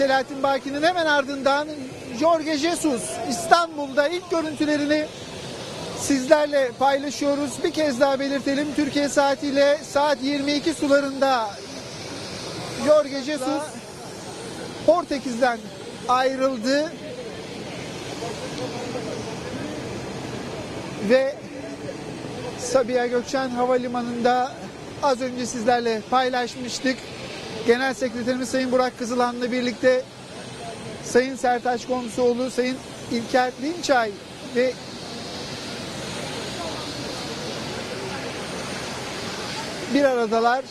Selahattin Baki'nin hemen ardından Jorge Jesus İstanbul'da ilk görüntülerini sizlerle paylaşıyoruz. Bir kez daha belirtelim. Türkiye saatiyle saat 22 sularında Jorge Jesus Portekiz'den ayrıldı. Ve Sabiha Gökçen Havalimanı'nda az önce sizlerle paylaşmıştık. Genel Sekreterimiz Sayın Burak Kızılan'la birlikte Sayın Sertaç Komşuoğlu, Sayın İlker Dinçay ve bir aradalar.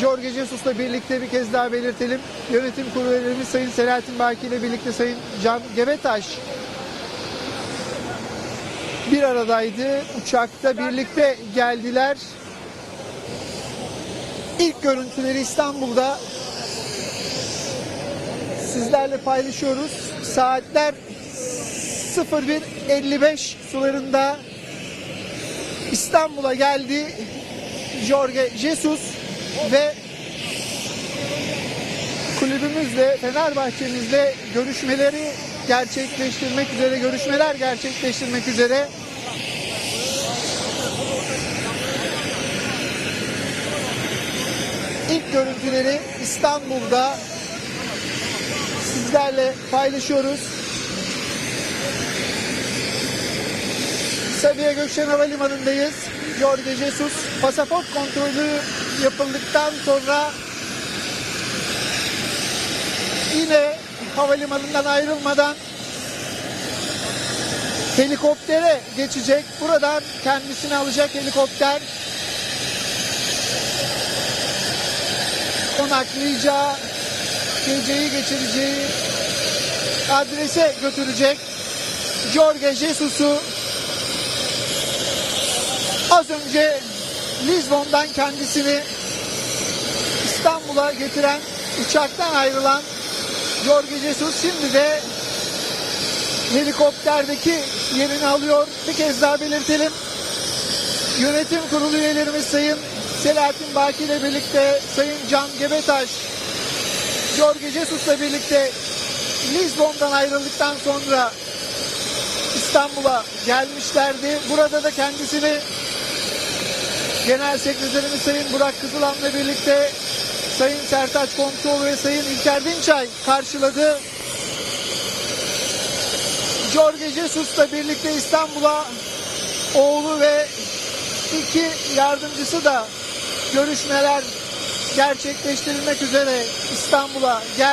Jorge Jesus'la birlikte bir kez daha belirtelim. Yönetim kurulu üyelerimiz Sayın Selahattin Baki ile birlikte Sayın Can Gebetaş bir aradaydı. Uçakta birlikte geldiler. İlk görüntüleri İstanbul'da sizlerle paylaşıyoruz. Saatler 01.55 sularında İstanbul'a geldi Jorge Jesus ve kulübümüzle Fenerbahçe'mizle görüşmeleri gerçekleştirmek üzere görüşmeler gerçekleştirmek üzere ilk görüntüleri İstanbul'da sizlerle paylaşıyoruz. Sabiha Gökçen Havalimanı'ndayız. Jorge Jesus pasaport kontrolü yapıldıktan sonra yine havalimanından ayrılmadan helikoptere geçecek. Buradan kendisini alacak helikopter konaklayacağı, geceyi geçireceği adrese götürecek. Jorge Jesus'u az önce Lizbon'dan kendisini İstanbul'a getiren uçaktan ayrılan Jorge Jesus şimdi de helikopterdeki yerini alıyor. Bir kez daha belirtelim. Yönetim kurulu üyelerimiz Sayın Selahattin Baki ile birlikte Sayın Can Gebetaş, Jorge Jesus'la birlikte Lizbon'dan ayrıldıktan sonra İstanbul'a gelmişlerdi. Burada da kendisini Genel Sekreterimiz Sayın Burak Kızılan'la birlikte Sayın Sertaç Komşuoğlu ve Sayın İlker Dinçay karşıladı. Jorge Jesus'la birlikte İstanbul'a oğlu ve iki yardımcısı da görüşmeler gerçekleştirilmek üzere İstanbul'a geldi.